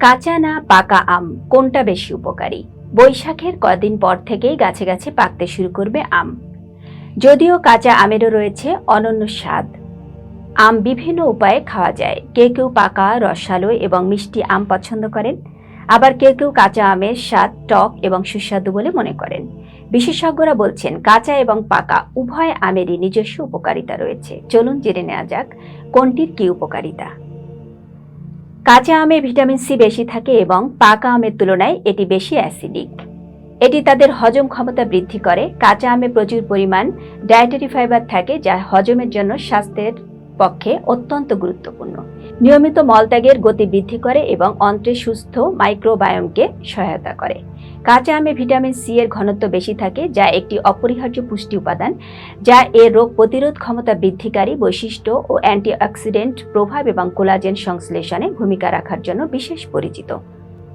কাঁচা না পাকা আম, কোনটা বেশি উপকারী? বৈশাখের কদিন পর থেকেই গাছে গাছে পাকতে শুরু করবে আম। যদিও কাঁচা আমেরও রয়েছে অনন্য স্বাদ। আম বিভিন্ন উপায়ে খাওয়া যায়। কেউ কেউ পাকা, রসালো এবং মিষ্টি আম পছন্দ করেন। আবার কেউ কেউ কাঁচা আমের স্বাদ টক এবং সুস্বাদু বলে মনে করেন। বিশেষজ্ঞরা বলছেন, কাঁচা এবং পাকা উভয় আমেরই নিজস্ব উপকারিতা রয়েছে। চলুন জেনে নেওয়া যাক কোনটির কি উপকারিতা। কাঁচা আমে ভিটামিন সি বেশি থাকে এবং পাকা আমের তুলনায় এটি বেশি অ্যাসিডিক। এটি তাদের হজম ক্ষমতা বৃদ্ধি করে। কাঁচা আমে প্রচুর পরিমাণ ডায়েটারি ফাইবার থাকে যা হজমের জন্য স্বাস্থ্যের পক্ষে অত্যন্ত গুরুত্বপূর্ণ। নিয়মিত মলত্যাগের গতি বৃদ্ধি করে এবং অন্ত্রে সুস্থ মাইক্রোবায়োমকে সহায়তা করে। কাঁচা আমে ভিটামিন সি এর ঘনত্ব বেশি থাকে, যা একটি অপরিহার্য পুষ্টি উপাদান, যা এর রোগ প্রতিরোধ ক্ষমতা বৃদ্ধিকারী বৈশিষ্ট্য ও অ্যান্টিঅক্সিডেন্ট প্রভাব এবং কোলাজেন সংশ্লেষণে ভূমিকা রাখার জন্য বিশেষ পরিচিত।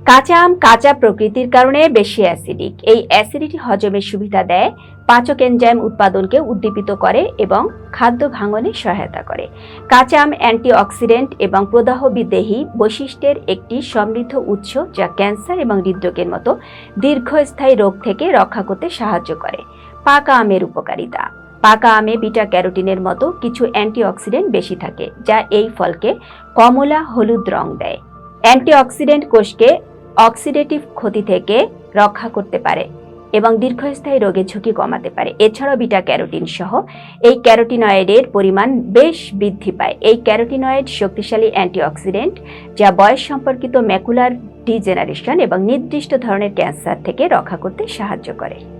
কাঁচা আম কাঁচা প্রকৃতির কারণে বেশি অ্যাসিডিক এই অ্যাসিডিটি হজমের সুবিধা দেয়, পাচক এনজাইম উৎপাদনকে উদ্দীপিত করে এবং খাদ্য ভাঙনে সহায়তা করে। কাঁচা আম অ্যান্টিঅক্সিডেন্ট এবং প্রদাহ বিদেহী বৈশিষ্ট্যের একটি সমৃদ্ধ উৎস যা ক্যান্সার এবং হৃদরোগের মতো দীর্ঘস্থায়ী রোগ থেকে রক্ষা করতে সাহায্য করে। পাকা আমের উপকারিতা। পাকা আমে বিটা ক্যারোটিনের মতো কিছু অ্যান্টিঅক্সিডেন্ট বেশি থাকে, যা এই ফলকে কমলা হলুদ রং দেয়। অ্যান্টিঅক্সিডেন্ট কোষকে অক্সিডেটিভ ক্ষতি থেকে রক্ষা করতে পারে এবং দীর্ঘস্থায়ী রোগের ঝুঁকি কমাতে পারে। এছাড়াও বিটা ক্যারোটিন সহ এই ক্যারোটিনয়েডের পরিমাণ বেশ বৃদ্ধি পায়। এই ক্যারোটিনয়েড শক্তিশালী অ্যান্টিঅক্সিডেন্ট যা বয়স সম্পর্কিত ম্যাকুলার ডিজেনারেশন এবং নির্দিষ্ট ধরনের ক্যান্সার থেকে রক্ষা করতে সাহায্য করে।